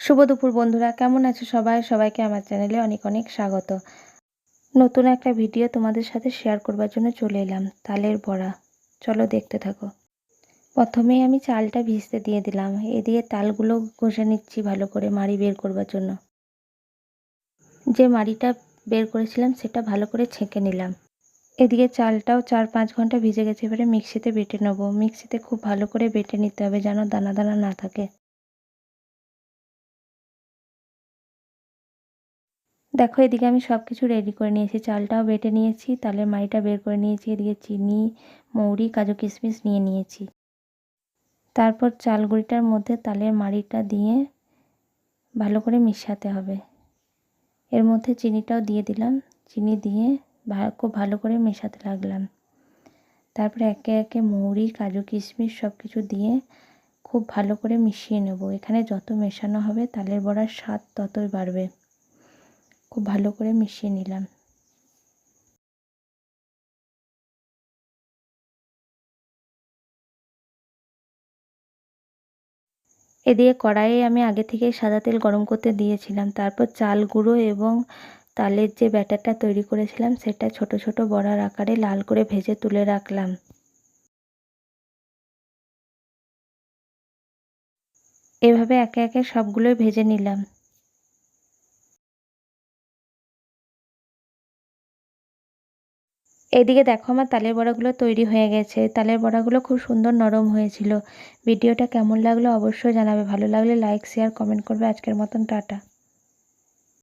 শুভ দুপুর বন্ধুরা, কেমন আছো সবাই? সবাইকে আমার চ্যানেলে অনেক অনেক স্বাগত। নতুন একটা ভিডিও তোমাদের সাথে শেয়ার করবার জন্য চলে এলাম, তালের বড়া। চলো দেখতে থাকো। প্রথমেই আমি চালটা ভিজতে দিয়ে দিলাম। এদিকে তালগুলো ঘষে নিচ্ছি ভালো করে মাড়ি বের করবার জন্য। যে মাড়িটা বের করেছিলাম, সেটা ভালো করে ছেঁকে নিলাম। এদিকে চালটাও চার পাঁচ ঘণ্টা ভিজে গেছে, এবারে মিক্সিতে বেটে নেব। মিক্সিতে খুব ভালো করে বেটে নিতে হবে যেন দানা দানা না থাকে। দেখো, এদিকে আমি সব কিছু রেডি করে নিয়েছি। চালটাও বেটে নিয়েছি, তালের মাড়িটা বের করে নিয়েছি, এদিকে চিনি, মৌরি, কাজু কিশমিশ নিয়ে নিয়েছি। তারপর চাল গুঁড়িটার মধ্যে তালের মাড়িটা দিয়ে ভালো করে মিশাতে হবে। এর মধ্যে চিনিটাও দিয়ে দিলাম। চিনি দিয়ে খুব ভালো করে মেশাতে লাগলাম। তারপরে একে একে মৌরি, কাজু কিশমিশ সব কিছু দিয়ে খুব ভালো করে মিশিয়ে নেব। এখানে যত মেশানো হবে, তালের বড়ার স্বাদ ততই বাড়বে। খুব ভালো করে মিশিয়ে নিলাম। এদিকে কড়াইয়ে আমি আগে থেকে সাদা তেল গরম করতে দিয়েছিলাম। তারপর চাল গুঁড়ো এবং তালের যে ব্যাটারটা তৈরি করেছিলাম, সেটা ছোট ছোট বড়ার আকারে লাল করে ভেজে তুলে রাখলাম। এভাবে একে একে সবগুলোই ভেজে নিলাম। এদিকে দেখো আমার তালের বড়াগুলো তৈরি হয়ে গেছে। তালের বড়াগুলো খুব সুন্দর নরম হয়েছিল। ভিডিওটা কেমন লাগল অবশ্যই জানাবে। ভালো লাগলে লাইক শেয়ার কমেন্ট করবে। আজকের মতন টাটা।